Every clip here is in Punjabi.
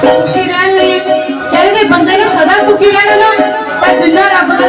ਸੁਖੀ ਰਹਿਣ ਲਈ ਕਹਿੰਦੇ ਬੰਦੇ ਨੇ ਸਦਾ ਸੁਖੀ ਰਹਿਣਾ ਤਾਂ ਜਿੰਨਾ ਰੱਬ ਦਾ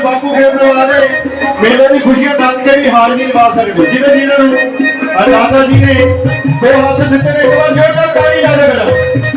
ਵਾਲੇ ਬਾਪੂ ਖੇਡਣ ਵਾਲੇ ਮੇਲੇ ਦੀ ਖੁਸ਼ੀਆਂ ਦੱਸ ਕੇ ਵੀ ਹਾਰ ਨਹੀਂ ਪਾ ਸਕਦੇ। ਜਿਹਦੇ ਇਹਨਾਂ ਨੂੰ ਦਾਦਾ ਜੀ ਨੇ ਦੋ ਹੱਥ ਦਿੱਤੇ ਨੇ, ਇੱਕ ਵਾਰ ਜੋਰ ਨਾਲ ਤਾੜੀ ਲਾ ਦੇ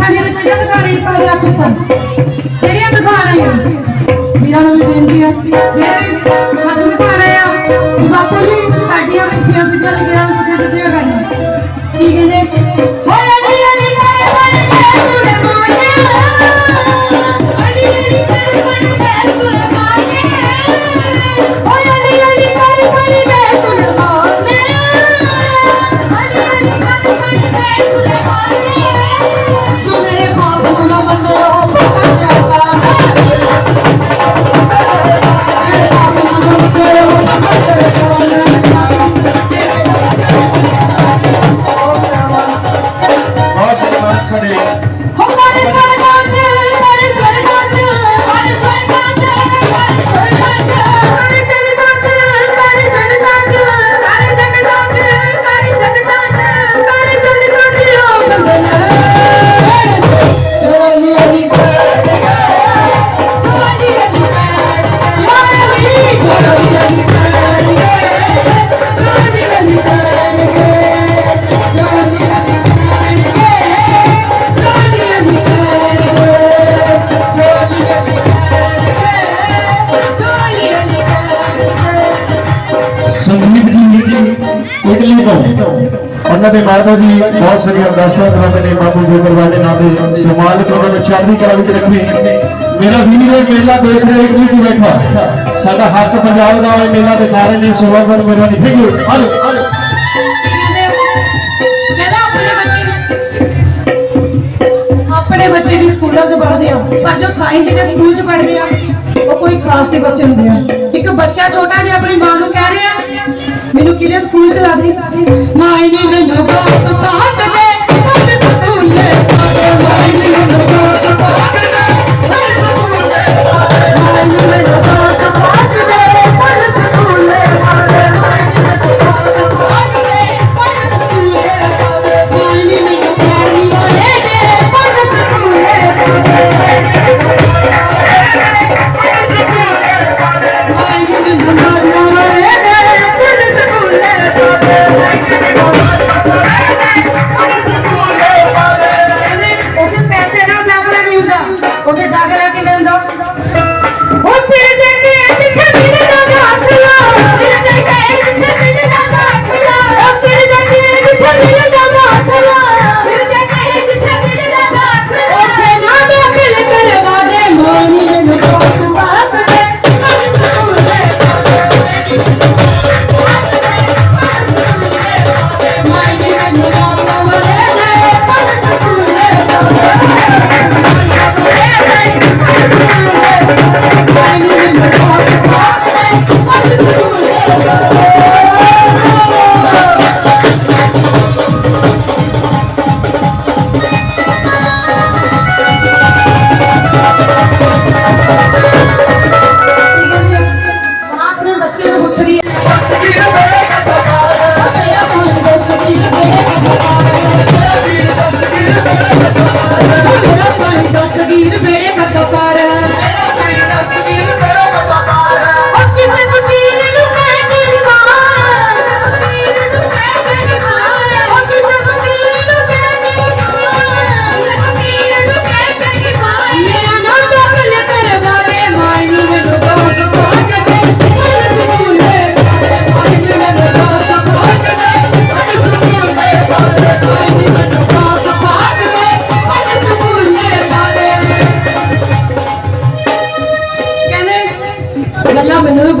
ਖਾਣੇ ਵਿੱਚ ਜਦ ਪਾਣੀ ਪਾ ਰੱਖ ਤਾ ਜਿਹੜੀਆਂ ਦੁਕਾਨਾਂ ਆ ਵੀਰਾਂ ਨੂੰ ਵੀ ਉਹਨਾਂ ਮਾਤਾ ਜੀ ਬਹੁਤ ਸਾਰੀ ਅਰਦਾਸਾਂ ਕਰਦੇ ਨੇ ਬਾਬੂ ਜੋਗਰ ਵਾਲੇ ਨਾਮੇ ਸਮਾਲ ਕਰਨ ਚੜ੍ਹਦੀ ਕਲਾ ਵਿੱਚ ਰੱਖੀ ਮੇਰਾ ਵੀਰ ਇਹ ਮੇਲਾ ਦੇਖ ਰਿਹਾ ਇੱਕ ਵੀ ਬੈਠਾ ਸਾਡਾ ਹੱਕ ਪੰਜਾਬ ਦਾ ਇਹ ਮੇਲਾ ਦਿਖਾ ਰਹੇ ਨੇ ਸੁਵਰਨ ਮੇਰਾ ਨਹੀਂ ਹੈਗੇ ਹਲੋ ਹਲ ਆਪਣੇ ਬੱਚੇ ਵੀ ਸਕੂਲਾਂ पढ़ते हैं पर जो ਜੋ ਸਾਈਂ ਜਿਹੜੇ ਸਕੂਲ 'ਚ ਪੜ੍ਹਦੇ ਆ ਉਹ ਕੋਈ ਖਾਸ ਦੇ ਬੱਚੇ ਹੁੰਦੇ ਆ ਇੱਕ ਬੱਚਾ ਛੋਟਾ ਜਿਹਾ ਆਪਣੀ ਮਾਂ ਨੂੰ ਕਹਿ ਰਿਹਾ ਮੈਨੂੰ ਕਿਹੜੇ ਸਕੂਲ ਚ ਲਾ ਦੇ ਮਾਈ ਨੇ ਮੈਨੂੰ ਬਾਤ ਤਾਤ ਦੇ ਉਹ ਸਕੂਲੇ ਮਾਈ ਨੇ ਮੈਨੂੰ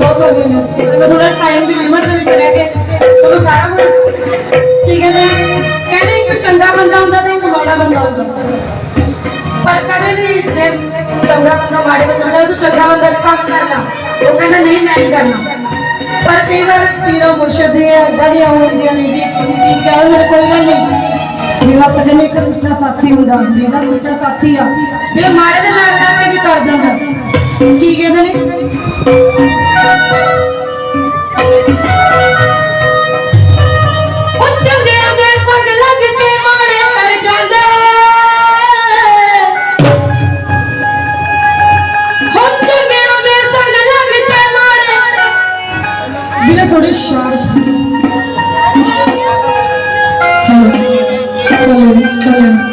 ਬਹੁਤ ਹੋ ਗਈਆਂ ਮੈਂ ਥੋੜਾ ਟਾਈਮ ਦੀ ਲਿਮਟ ਦੇ ਵਿੱਚ ਰਹਿ ਕੇ ਤੁਹਾਨੂੰ ਸਾਰਾ ਕੁਝ ਕੀ ਕਹਿੰਦੇ ਕਹਿੰਦੇ ਇੱਕ ਚੰਗਾ ਬੰਦਾ ਹੁੰਦਾ ਤੇ ਇੱਕ ਮਾੜਾ ਬੰਦਾ ਹੁੰਦਾ। ਪਰ ਕਦੇ ਵੀ ਜੇ ਚੰਗਾ ਬੰਦਾ ਮਾੜੇ ਬੰਦਾ ਹੁੰਦਾ ਤੂੰ ਚੰਗਾ ਬੰਦਾ ਕੰਮ ਕਰ ਲਾ। ਉਹ ਕਹਿੰਦਾ, ਨਹੀਂ, ਮੈਂ ਨਹੀਂ ਕਰਨਾ। ਪਰ ਕਈ ਵਾਰ ਪੀਰੋ ਮੁਰਸ਼ਦ ਦੀਆਂ ਏਦਾਂ ਦੀਆਂ ਹੁੰਦੀਆਂ ਨੇ ਜੀ। ਕੀ ਕਹਿੰਦੇ ਕੋਈ ਗੱਲ ਨਹੀਂ। ਜਿਵੇਂ ਆਪਾਂ ਕਹਿੰਦੇ ਇੱਕ ਸੱਚਾ ਸਾਥੀ ਹੁੰਦਾ। ਵੀ ਸੱਚਾ ਸਾਥੀ ਆ। ਵੀ ਮਾੜੇ ਦੇ ਲੱਗ ਲੱਗ ਕੇ ਵੀ ਕਰ ਜਾਂਦਾ। ਕੀ ਕਹਿੰਦੇ ਨੇ? ਉਹ ਚੰਗਿਆਂ ਦੇ ਸੰਗ ਲੱਗ ਕੇ ਮਾੜੇ ਕਰ ਜਾਂਦੇ। ਹੋ ਚੰਗਿਆਂ ਦੇ ਸੰਗ ਲੱਗ ਕੇ ਮਾੜੇ ਵੀਰੇ ਥੋੜੀ ਸ਼ਾਂਤ ਹੋ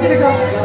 ਕੀ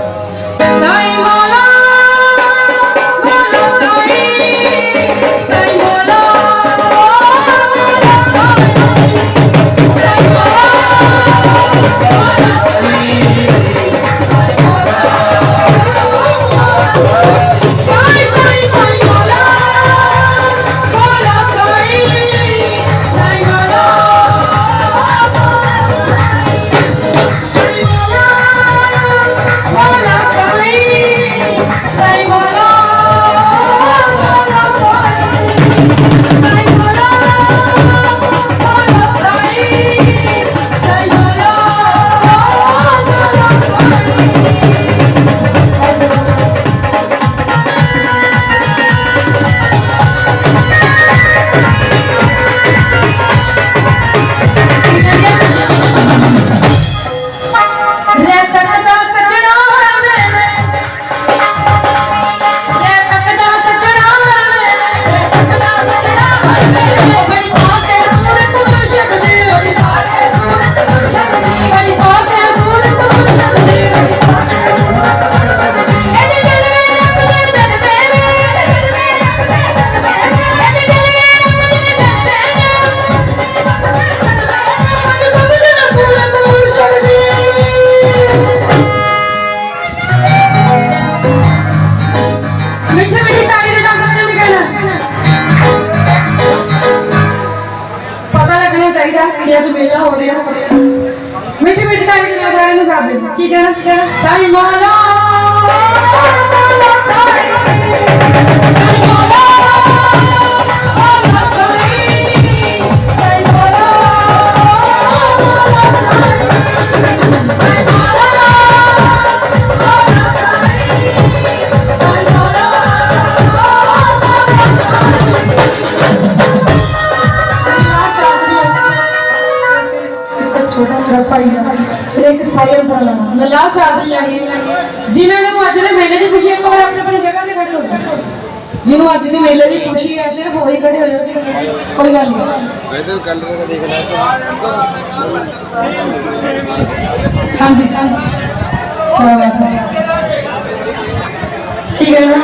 ਦੇ ਨਾਲ ਸਾਰਿਆਂ ਨੂੰ ਸਾਥ ਛੋਟਾ ਮੇਰਾ ਭਾਈ ਆ ਫਿਰ ਇੱਕ ਸਥਾਈ ਅੰਤਰ ਲਾਣਾ। ਮੈਂ ਲਾਹ ਚਾਦਰ ਲੈਣੀ ਜਿਨ੍ਹਾਂ ਨੂੰ ਅੱਜ ਦੇ ਮੇਲੇ ਦੀ ਖੁਸ਼ੀ ਇੱਕ ਵਾਰ ਆਪਣੀ ਆਪਣੀ ਜਗ੍ਹਾ ਤੇ ਖੜੇ ਹੋ ਜਿਹਨੂੰ ਅੱਜ ਦੇ ਮੇਲੇ ਦੀ ਖੁਸ਼ੀ ਹੈ ਸਿਰਫ ਉਹੀ ਖੜੇ ਹੋ ਜਾਣਗੇ ਕੋਈ ਗੱਲ ਨਹੀਂ। ਵੈਦਰ ਕਲਰ ਦਾ ਦੇਖ ਲੈ ਹਾਂਜੀ। ਹਾਂਜੀ ਠੀਕ ਹੈ? ਨਾ